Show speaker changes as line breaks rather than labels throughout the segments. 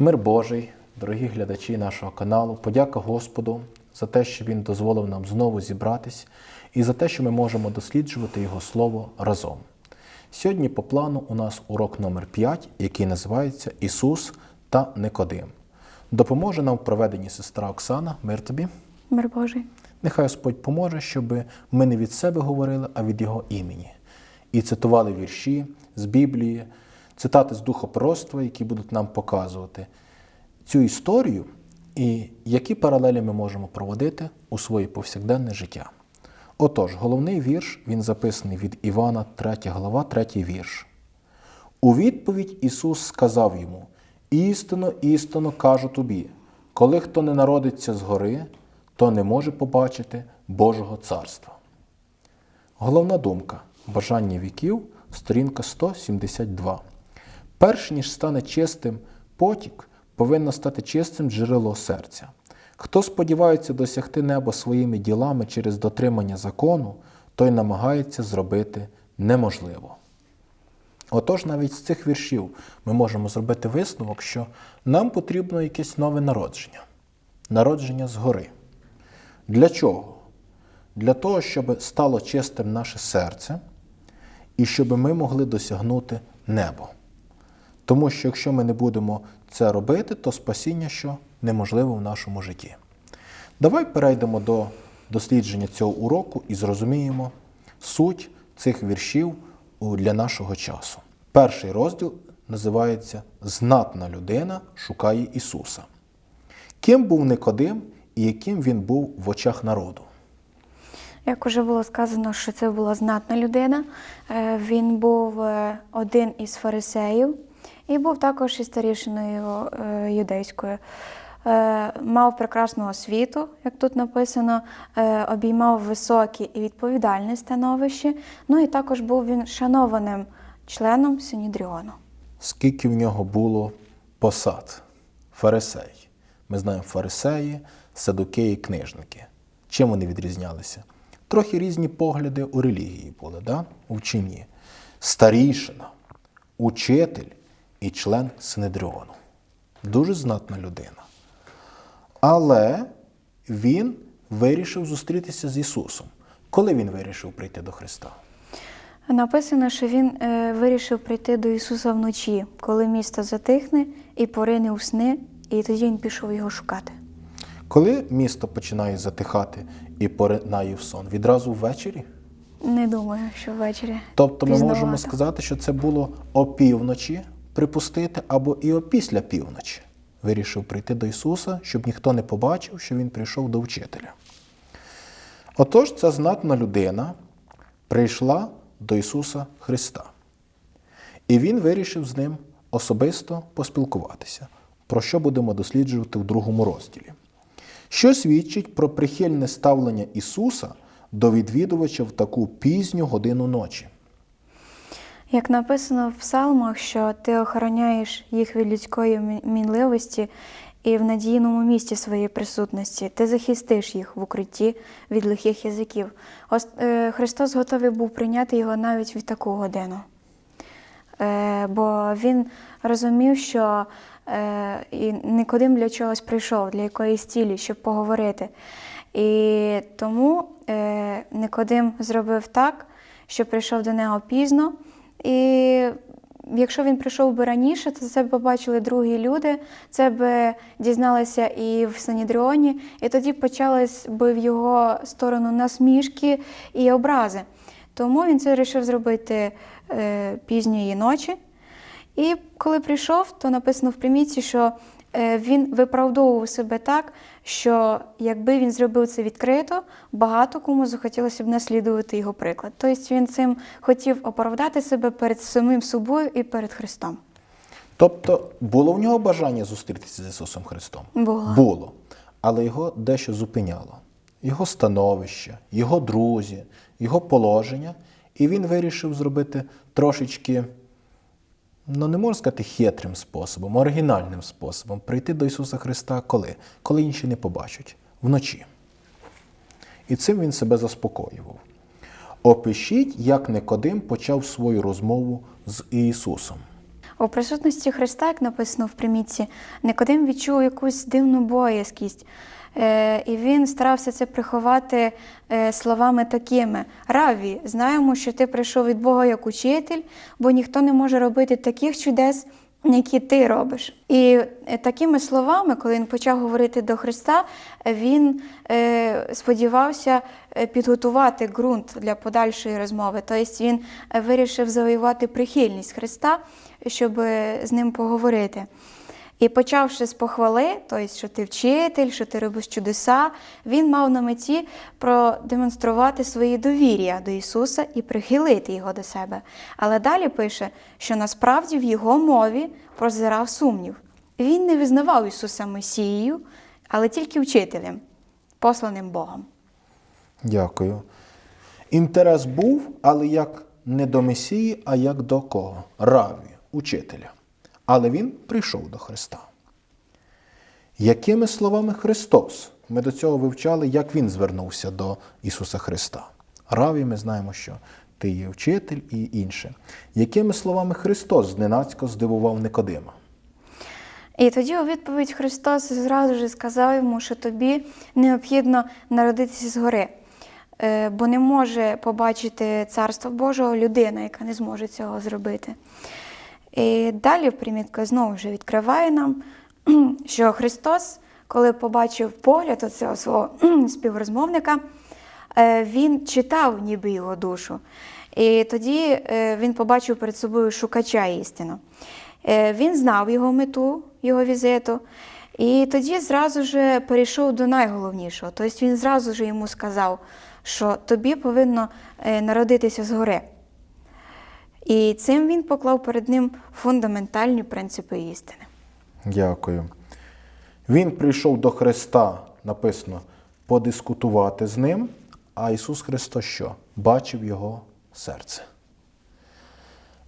Мир Божий, дорогі глядачі нашого каналу, подяка Господу за те, що Він дозволив нам знову зібратись, і за те, що ми можемо досліджувати Його Слово разом. Сьогодні по плану у нас урок номер 5, який називається Ісус та Никодим. Допоможе нам в проведенні сестра Оксана. Мир тобі.
Мир Божий.
Нехай Господь поможе, щоб ми не від себе говорили, а від Його імені. І цитували вірші з Біблії, цитати з Духа Пророцтва, які будуть нам показувати цю історію і які паралелі ми можемо проводити у своє повсякденне життя. Отож, головний вірш, він записаний від Івана, 3 глава, 3 вірш. У відповідь Ісус сказав йому: Істинно, істинно кажу тобі, коли хто не народиться згори, то не може побачити Божого царства. Головна думка бажання віків, сторінка 172. Перш ніж стане чистим потік, повинно стати чистим джерело серця. Хто сподівається досягти неба своїми ділами через дотримання закону, той намагається зробити неможливо. Отож, навіть з цих віршів ми можемо зробити висновок, що нам потрібно якесь нове народження, народження згори. Для чого? Для того, щоб стало чистим наше серце і щоб ми могли досягнути небо. Тому що якщо ми не будемо це робити, то спасіння що неможливо в нашому житті. Давай перейдемо до дослідження цього уроку і зрозуміємо суть цих віршів для нашого часу. Перший розділ називається Знатна людина шукає Ісуса. Ким був Никодим і яким він був в очах народу?
Як уже було сказано, що це була знатна людина. Е, Він був е, один із фарисеїв і був також і старішиною е, юдейською. Е, Мав прекрасну освіту, як тут написано, е, обіймав високе і відповідальне становище. Ну і також був він шанованим членом Синідріону.
Скільки в нього було посад? Фарисей. Ми знаємо фарисеї, садукеї, книжники. Чим вони відрізнялися? Трохи різні погляди у релігії були, да? у вченні. Старішина, учитель і член Синедріону. Дуже знатна людина. Але він вирішив зустрітися з Ісусом. Коли він вирішив прийти до Христа?
Написано, що він е, вирішив прийти до Ісуса вночі, коли місто затихне і порине у сни, і тоді він пішов його шукати.
Коли місто починає затихати і поринає в сон? Відразу ввечері?
Не думаю, що ввечері.
Тобто ми
Пізновато.
можемо сказати, що це було опівночі припустити або і опісля півночі. Вирішив прийти до Ісуса, щоб ніхто не побачив, що Він прийшов до вчителя. Отож, ця знатна людина прийшла до Ісуса Христа. І Він вирішив з ним особисто поспілкуватися, про що будемо досліджувати в другому розділі. Що свідчить про прихильне ставлення Ісуса до відвідувача в таку пізню годину ночі?
Як написано в псалмах, що ти охороняєш їх від людської мінливості і в надійному місці своєї присутності, ти захистиш їх в укритті від лихих язиків. Е, Христос готовий був прийняти його навіть в таку годину. Е, бо він розумів, що е, і Никодим для чогось прийшов, для якоїсь цілі, щоб поговорити. І тому Никодим зробив так, що прийшов до нього пізно. І якщо він прийшов би раніше, то це б побачили другі люди, це б дізналися і в Санідріоні, і тоді почались би в його сторону насмішки і образи. Тому він це вирішив зробити е, пізньої ночі. І коли прийшов, то написано в примітці, що е, він виправдовував себе так, що якби він зробив це відкрито, багато кому захотілося б наслідувати його приклад. Тобто він цим хотів оправдати себе перед самим собою і перед Христом.
Тобто було в нього бажання зустрітися з Ісусом Христом?
Було.
Було. Але його дещо зупиняло. Його становище, його друзі, його положення. І він вирішив зробити трошечки, ну не можна сказати, хитрим способом, оригінальним способом прийти до Ісуса Христа коли? Коли інші не побачать вночі. І цим він себе заспокоював. Опишіть, як Никодим почав свою розмову з Ісусом.
У присутності Христа, як написано в примітці, Никодим відчув якусь дивну боязкість. Е, і він старався це приховати е, словами такими: Раві, знаємо, що ти прийшов від Бога як учитель, бо ніхто не може робити таких чудес, які ти робиш. І е, такими словами, коли він почав говорити до Христа, він сподівався підготувати ґрунт для подальшої розмови. Тобто він вирішив завоювати прихильність Христа, щоб е, з ним поговорити. І почавши з похвали, тобто, що ти вчитель, що ти робиш чудеса, він мав на меті продемонструвати своє довір'я до Ісуса і прихилити його до себе. Але далі пише, що насправді в його мові прозирав сумнів. Він не визнавав Ісуса Месією, але тільки вчителем, посланим Богом.
Дякую. Інтерес був, але як не до Месії, а як до кого? Раві, учителя. Але він прийшов до Христа. Якими словами Христос? Ми до цього вивчали, як він звернувся до Ісуса Христа. Раві, ми знаємо, що ти є вчитель і інше. Якими словами Христос зненацько здивував Никодима?
І тоді у відповідь Христос зразу ж сказав йому, що тобі необхідно народитися згори, Е, бо не може побачити Царство Божого людина, яка не зможе цього зробити. І далі примітка знову ж відкриває нам, що Христос, коли побачив погляд оцього свого співрозмовника, е, він читав ніби його душу. І тоді е, він побачив перед собою шукача істину. Е, Він знав його мету, його візиту, і тоді зразу ж перейшов до найголовнішого. Тобто він зразу ж йому сказав, що тобі повинно народитися згори. І цим він поклав перед ним фундаментальні принципи істини.
Дякую. Він прийшов до Христа, написано, подискутувати з ним, а Ісус Христос що? Бачив його серце.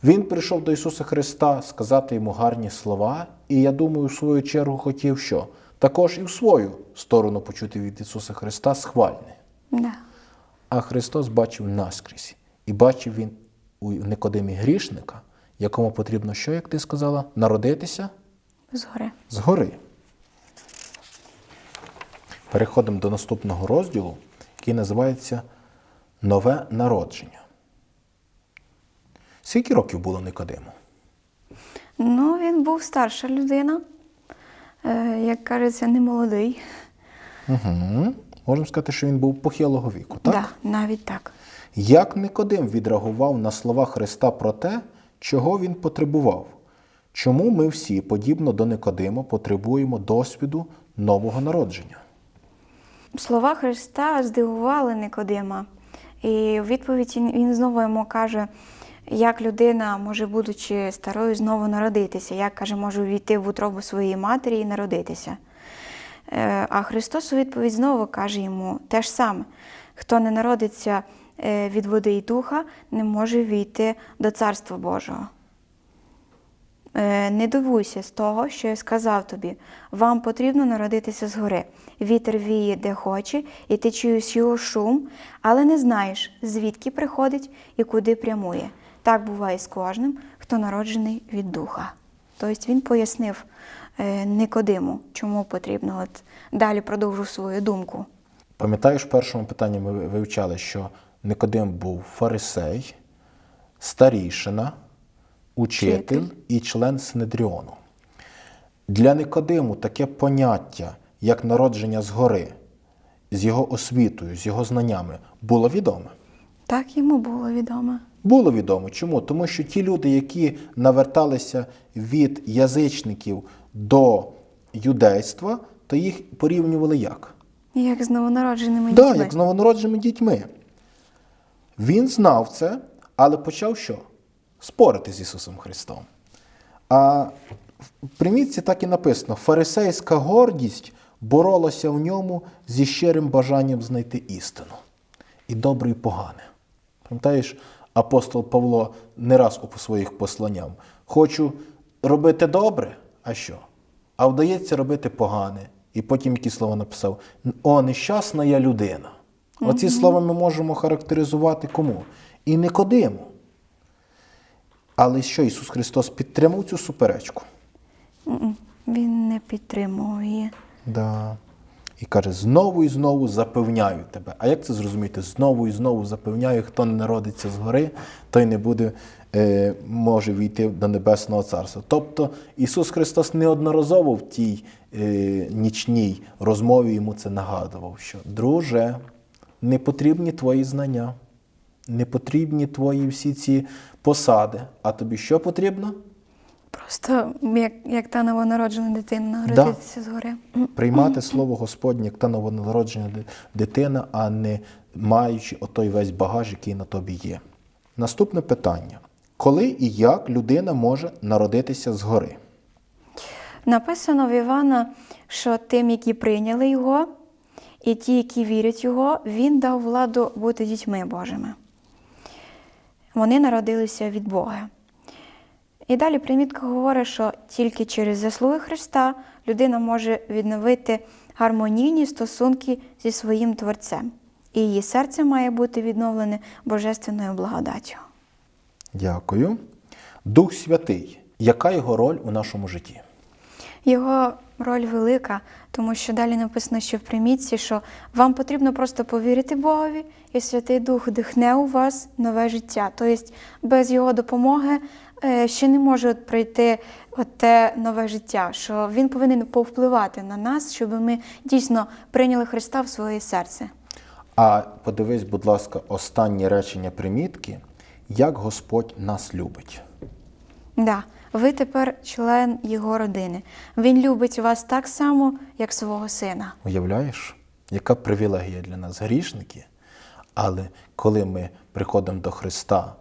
Він прийшов до Ісуса Христа сказати йому гарні слова, і я думаю, в свою чергу хотів що? Також і в свою сторону почути від Ісуса Христа схвальне.
Да.
А Христос бачив наскрізь. І бачив він у Никодимі грішника, якому потрібно що, як ти сказала, народитися
Згори.
згори. Переходимо до наступного розділу, який називається Нове народження. Скільки років було Никодиму?
Ну, він був старша людина, е, як кажеться, не молодий.
Угу. Можемо сказати, що він був похилого віку, так?
Да, навіть так.
Як Никодим відреагував на слова Христа про те, чого він потребував? Чому ми всі, подібно до Никодима, потребуємо досвіду нового народження?
Слова Христа здивували Никодима. І у відповідь він- знову йому каже, як людина може, будучи старою, знову народитися, як каже, може увійти в утробу своєї матері і народитися. Е, А Христос у відповідь знову каже йому те ж саме: хто не народиться від води і духа, не може війти до Царства Божого. Е, Не дивуйся з того, що я сказав тобі. Вам потрібно народитися згори. Вітер віє, де хоче, і ти чуєш його шум, але не знаєш, звідки приходить і куди прямує. Так буває з кожним, хто народжений від духа. Тобто він пояснив е, Никодиму, чому потрібно. От далі продовжу свою думку.
Пам'ятаєш, в першому питанні ми вивчали, що Никодим був фарисей, старішина, учитель і член Синедріону. Для Никодиму таке поняття, як народження згори, з його освітою, з його знаннями, було відоме.
Так йому було відомо.
Було відомо. Чому? Тому що ті люди, які наверталися від язичників до юдейства, то їх порівнювали як?
Як з новонародженими
Так,
дітьми.
як з новонародженими дітьми. Він знав це, але почав що? Спорити з Ісусом Христом. А в примітці так і написано: фарисейська гордість боролася в ньому зі щирим бажанням знайти істину. І добре, і погане. Пам'ятаєш, апостол Павло не раз у своїх посланням. Хочу робити добре, а що? А вдається робити погане. І потім які слова написав: О, нещасна я людина. Оці слова ми можемо характеризувати кому? І Никодиму. Але що Ісус Христос підтримав цю суперечку?
Він не підтримував її.
Да. І каже: знову і знову запевняю тебе. А як це зрозуміти? Знову і знову запевняю, хто не народиться згори, той не буде, е, може війти до Небесного Царства. Тобто Ісус Христос неодноразово в тій е, нічній розмові йому це нагадував, що друже, не потрібні твої знання, не потрібні твої всі ці посади. А тобі що потрібно?
Просто як, як та новонароджена дитина народитися згори.
приймати слово Господнє як та новонароджена дитина, а не маючи отой весь багаж, який на тобі є. Наступне питання: коли і як людина може народитися згори?
Написано в Івана, що тим, які прийняли його, і ті, які вірять його, він дав владу бути дітьми Божими. Вони народилися від Бога. І далі примітка говорить, що тільки через заслуги Христа людина може відновити гармонійні стосунки зі своїм Творцем. І її серце має бути відновлене божественною благодаттю.
Дякую. Дух Святий. Яка його роль у нашому житті?
Його роль велика, тому що далі написано ще в примітці, що вам потрібно просто повірити Богові, і Святий Дух вдихне у вас нове життя. Тобто без його допомоги е, ще не може от прийти от те нове життя, що він повинен повпливати на нас, щоб ми дійсно прийняли Христа в своє серце.
А подивись, будь ласка, останнє речення примітки, як Господь нас любить.
Да, ви тепер член його родини. Він любить вас так само, як свого сина.
Уявляєш, яка привілегія для нас, грішники? Але коли ми приходимо до Христа,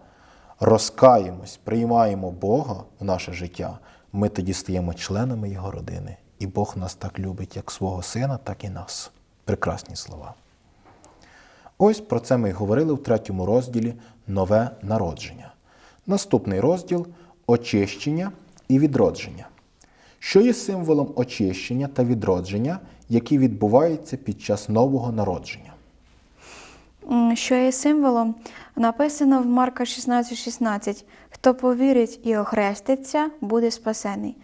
розкаємось, приймаємо Бога у наше життя, ми тоді стаємо членами Його родини. І Бог нас так любить, як свого сина, так і нас. Прекрасні слова. Ось про це ми й говорили в третьому розділі Нове народження. Наступний розділ очищення і відродження. Що є символом очищення та відродження, які відбуваються під час нового народження?
Що є символом, написано в Марка 16,16. 16. Хто повірить і охреститься, буде спасений.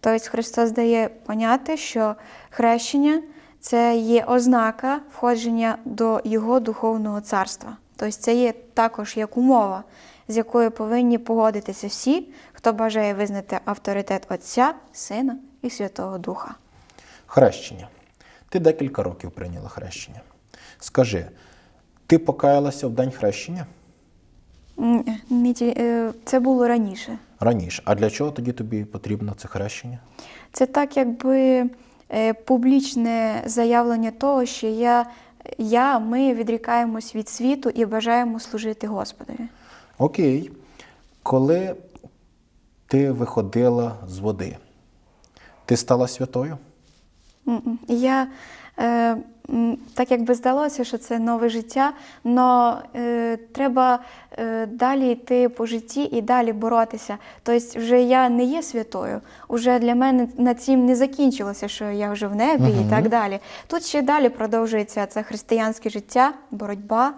Тобто Христос дає поняти, що хрещення це є ознака входження до Його духовного царства. Тобто це є також як умова, з якою повинні погодитися всі, хто бажає визнати авторитет Отця, Сина і Святого Духа.
Хрещення. Ти декілька років прийняла хрещення. Скажи, ти покаялася в день хрещення?
Е, Це було раніше.
Раніше. А для чого тоді тобі потрібно це хрещення?
Це так, якби е, публічне заявлення того, що я, я, ми відрікаємось від світу і бажаємо служити Господові.
Окей. Коли ти виходила з води, ти стала святою?
Я е, так якби здалося, що це нове життя, але е, треба е, далі йти по житті і далі боротися. Тобто, вже я не є святою, вже для мене на цим не закінчилося, що я вже в небі і так далі. Тут ще далі продовжується це християнське життя, боротьба.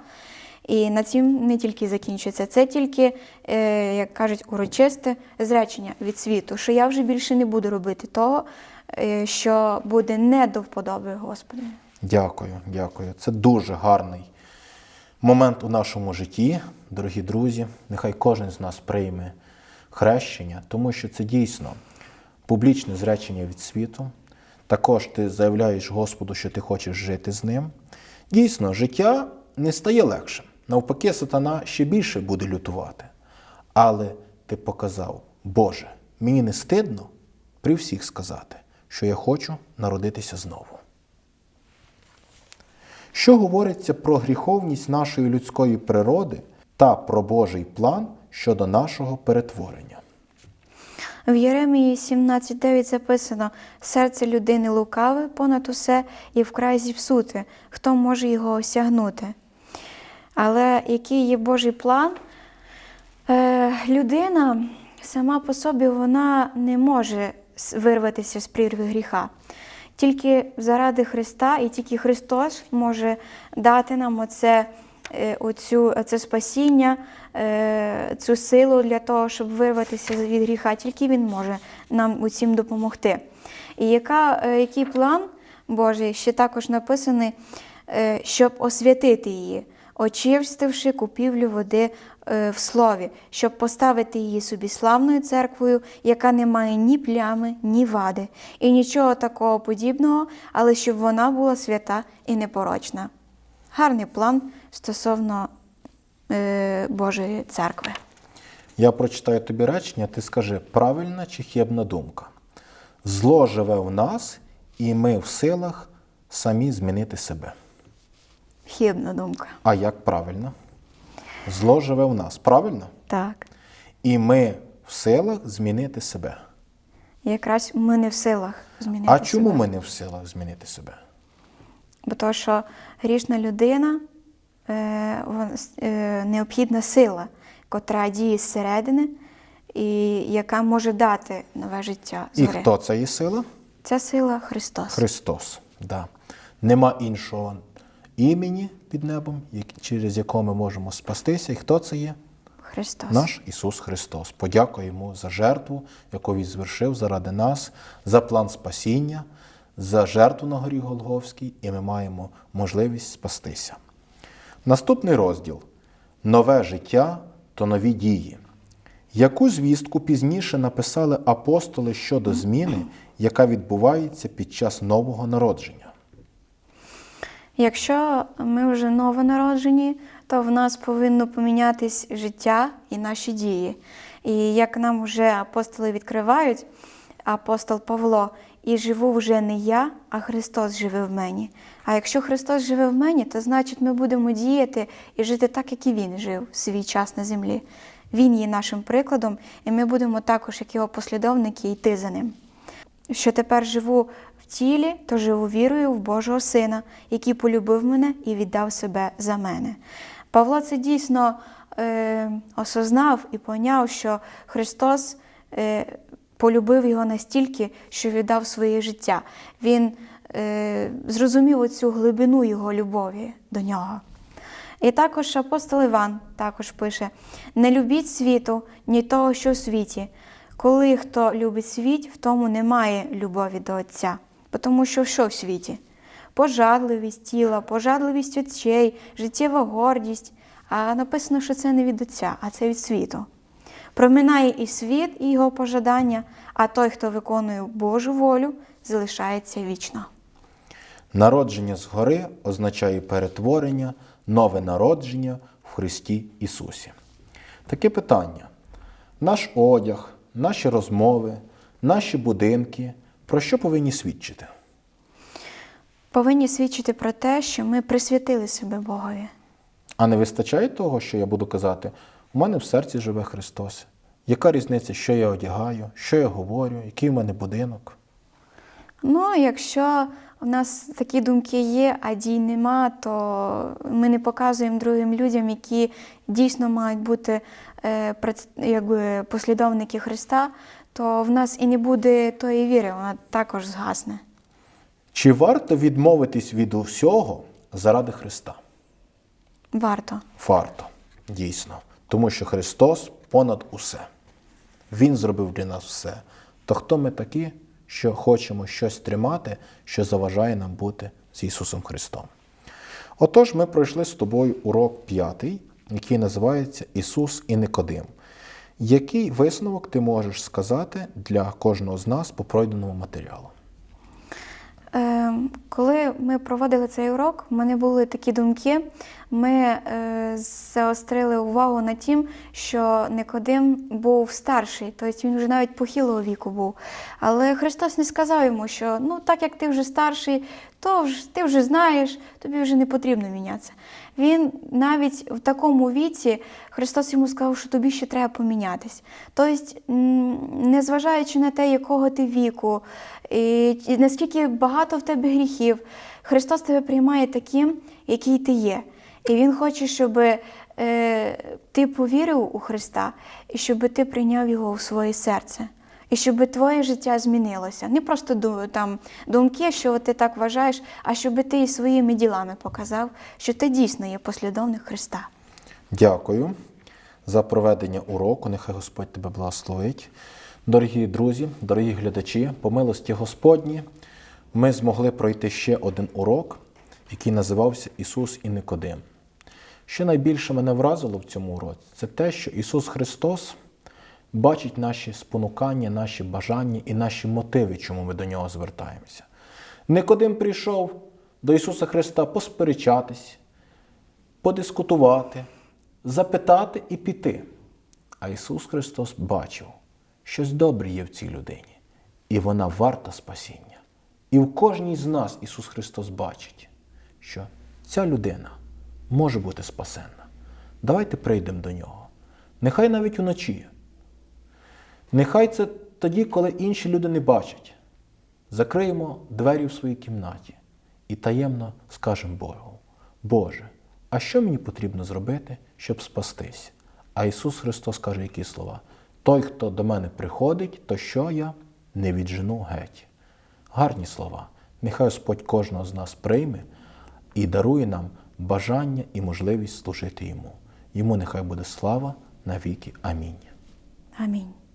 І на цим не тільки закінчується. Це тільки, е, як кажуть, урочисте зречення від світу, що я вже більше не буду робити того, що буде не до вподоби Господу.
Дякую, дякую. Це дуже гарний момент у нашому житті, дорогі друзі. Нехай кожен з нас прийме хрещення, тому що це дійсно публічне зречення від світу. Також ти заявляєш Господу, що ти хочеш жити з ним. Дійсно, життя не стає легшим. Навпаки, сатана ще більше буде лютувати. Але ти показав, Боже, мені не стидно при всіх сказати, що я хочу народитися знову. Що говориться про гріховність нашої людської природи та про Божий план щодо нашого перетворення?
В Єремії 17.9 записано: серце людини лукаве понад усе і вкрай зіпсуте, хто може його осягнути. Але який є Божий план? Е, людина сама по собі вона не може вирватися з прірви гріха. Тільки заради Христа і тільки Христос може дати нам оце е, оцю, це спасіння, е, цю силу для того, щоб вирватися від гріха. Тільки Він може нам у цім допомогти. І яка, е, який план Божий ще також написаний, щоб освятити її, очистивши купівлю води в слові, щоб поставити її собі славною церквою, яка не має ні плями, ні вади, і нічого такого подібного, але щоб вона була свята і непорочна. Гарний план стосовно е, Божої церкви.
Я прочитаю тобі речення, ти скажи, правильна чи хибна думка. Зло живе в нас, і ми в силах самі змінити себе.
Хибна думка.
А як правильно? Зло живе в нас, правильно?
Так.
І ми в силах змінити себе.
Якраз ми не в силах змінити.
А чому
себе.
ми не в силах змінити себе?
Бо то, що грішна людина е, е, необхідна сила, котра діє зсередини і яка може дати нове життя
І хто це є сила?
Ця сила Христос.
Христос. Да. Нема іншого імені під небом, через якого ми можемо спастися. І хто це є?
Христос.
Наш Ісус Христос. Подякуємо йому за жертву, яку Він звершив заради нас, за план спасіння, за жертву на горі Голговській, і ми маємо можливість спастися. Наступний розділ Нове життя то нові дії. Яку звістку пізніше написали апостоли щодо зміни, яка відбувається під час нового народження?
Якщо ми вже новонароджені, то в нас повинно помінятись життя і наші дії. І як нам вже апостоли відкривають, апостол Павло, і живу вже не я, а Христос живе в мені. А якщо Христос живе в мені, то значить ми будемо діяти і жити так, як і Він жив в свій час на землі. Він є нашим прикладом, і ми будемо також, як його послідовники, йти за ним що тепер живу тілі, то живу вірою в Божого Сина, який полюбив мене і віддав себе за мене. Павло це дійсно е, осознав і поняв, що Христос е, полюбив його настільки, що віддав своє життя. Він е, зрозумів оцю глибину його любові до нього. І також апостол Іван також пише: не любіть світу, ні того, що в світі. Коли хто любить світ, в тому немає любові до Отця. Тому що що в світі? Пожадливість тіла, пожадливість очей, життєва гордість. А написано, що це не від Отця, а це від світу. Проминає і світ, і його пожадання, а той, хто виконує Божу волю, залишається вічно.
Народження згори означає перетворення, нове народження в Христі Ісусі. Таке питання: наш одяг, наші розмови, наші будинки про що повинні свідчити?
Повинні свідчити про те, що ми присвятили себе Богові.
А не вистачає того, що я буду казати, у мене в серці живе Христос. Яка різниця, що я одягаю, що я говорю, який в мене будинок?
Ну, якщо в нас такі думки є, а дій нема, то ми не показуємо другим людям, які дійсно мають бути е, якби, послідовники Христа, то в нас і не буде тої віри, вона також згасне.
Чи варто відмовитись від усього заради Христа?
Варто.
Варто, дійсно. Тому що Христос понад усе. Він зробив для нас все. То хто ми такі, що хочемо щось тримати, що заважає нам бути з Ісусом Христом? Отож, ми пройшли з тобою урок п'ятий, який називається Ісус і Никодим. Який висновок ти можеш сказати для кожного з нас по пройденому матеріалу?
Е, коли ми проводили цей урок, в мене були такі думки. Ми е, заострили увагу на тім, що Никодим був старший, тобто він вже навіть похилого віку був. Але Христос не сказав йому, що ну так як ти вже старший, то ти вже знаєш, тобі вже не потрібно мінятися. Він навіть в такому віці Христос йому сказав, що тобі ще треба помінятись. Тобто, незважаючи на те, якого ти віку, і, наскільки багато в тебе гріхів, Христос тебе приймає таким, який ти є. І Він хоче, щоб е, ти повірив у Христа і щоб ти прийняв його у своє серце. І щоб твоє життя змінилося. Не просто там думки, що ти так вважаєш, а щоб ти і своїми ділами показав, що ти дійсно є послідовник Христа.
Дякую за проведення уроку. Нехай Господь тебе благословить. Дорогі друзі, дорогі глядачі, по милості Господні, ми змогли пройти ще один урок, який називався Ісус і Никодим. Що найбільше мене вразило в цьому уроці, це те, що Ісус Христос бачить наші спонукання, наші бажання і наші мотиви, чому ми до нього звертаємося. Никодим прийшов до Ісуса Христа посперечатись, подискутувати, запитати і піти. А Ісус Христос бачив, щось добре є в цій людині, і вона варта спасіння. І в кожній з нас Ісус Христос бачить, що ця людина може бути спасенна. Давайте прийдемо до нього. Нехай навіть уночі. Нехай це тоді, коли інші люди не бачать. Закриємо двері в своїй кімнаті і таємно скажемо Богу: Боже, а що мені потрібно зробити, щоб спастись? А Ісус Христос каже, які слова: Той, хто до мене приходить, то що я не віджену геть. Гарні слова. Нехай Господь кожного з нас прийме і дарує нам бажання і можливість служити Йому. Йому нехай буде слава навіки. Амінь.
Амінь.